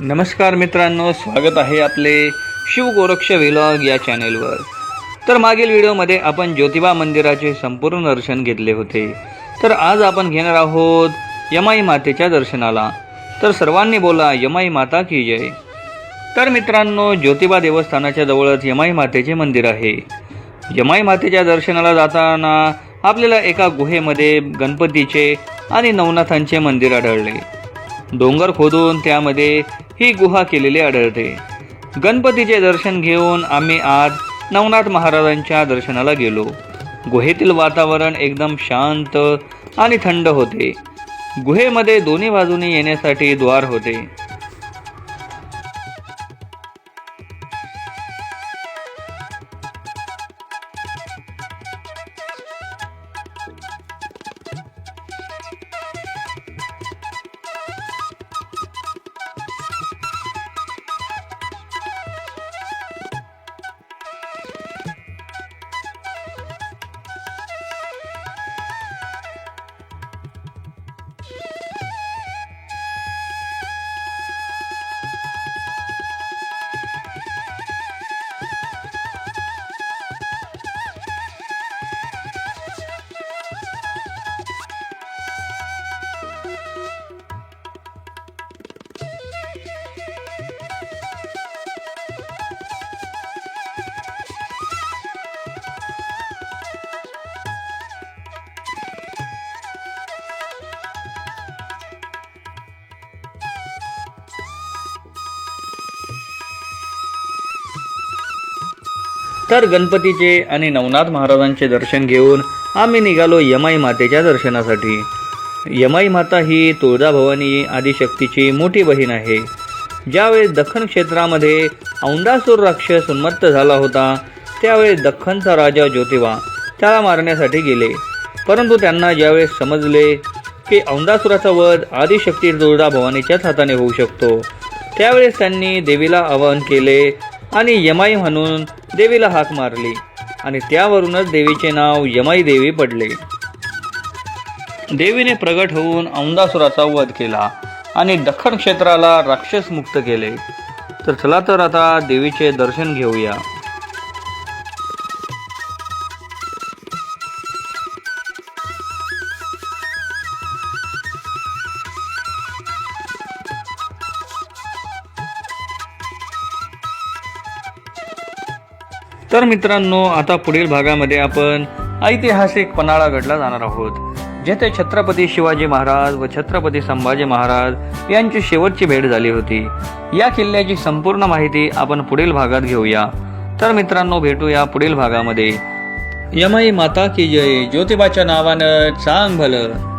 नमस्कार मित्रांनो स्वागत आहे आपले शिवगोरक्ष विलॉग या चॅनेलवर तर मागील व्हिडिओमध्ये आपण ज्योतिबा मंदिराचे संपूर्ण दर्शन घेतले होते. तर आज आपण घेणार आहोत यमाई मातेच्या दर्शनाला. तर सर्वांनी बोला यमाई माता की जय. तर मित्रांनो ज्योतिबा देवस्थानाच्या जवळच यमाई मातेचे मंदिर आहे. यमाई मातेच्या दर्शनाला जाताना आपल्याला एका गुहेमध्ये गणपतीचे आणि नवनाथांचे मंदिर आढळले. डोंगर खोदून त्यामध्ये ही गुहा केलेली आढळते. गणपतीचे दर्शन घेऊन आम्ही आज नवनाथ महाराजांच्या दर्शनाला गेलो. गुहेतील वातावरण एकदम शांत आणि थंड होते. गुहेमध्ये दोन्ही बाजूनी येण्यासाठी द्वार होते. Yeah. तर गणपतीचे आणि नवनाथ महाराजांचे दर्शन घेऊन आम्ही निघालो यमाई मातेच्या दर्शनासाठी. यमाई माता ही तुळजाभवानी आदिशक्तीची मोठी बहीण आहे. ज्यावेळेस दख्खन क्षेत्रामध्ये औंदासूर राक्षस उन्मत्त झाला होता त्यावेळेस दख्खनचा राजा ज्योतिबा त्याला मारण्यासाठी गेले. परंतु त्यांना ज्यावेळेस समजले की औंदासुराचा वध आदिशक्ती तुळजाभवानीच्याच हाताने होऊ शकतो त्यावेळेस त्यांनी देवीला आवाहन केले आणि यमाई म्हणून देवीला हाक मारली आणि त्यावरूनच देवीचे नाव यमाई देवी पडले. देवीने प्रगट होऊन औंदासुराचा वध केला आणि दख्खन क्षेत्राला राक्षस मुक्त केले. तर चला तर आता देवीचे दर्शन घेऊया. तर मित्रांनो आता पुढील भागामध्ये आपण ऐतिहासिक पन्हाळा गडला जाणार आहोत जेथे छत्रपती शिवाजी महाराज व छत्रपती संभाजी महाराज यांची शेवटची भेट झाली होती. या किल्ल्याची संपूर्ण माहिती आपण पुढील भागात घेऊया. तर मित्रांनो भेटूया पुढील भागामध्ये. यमई माता की जय ज्योतिबाच्या नावानं चांग भलं.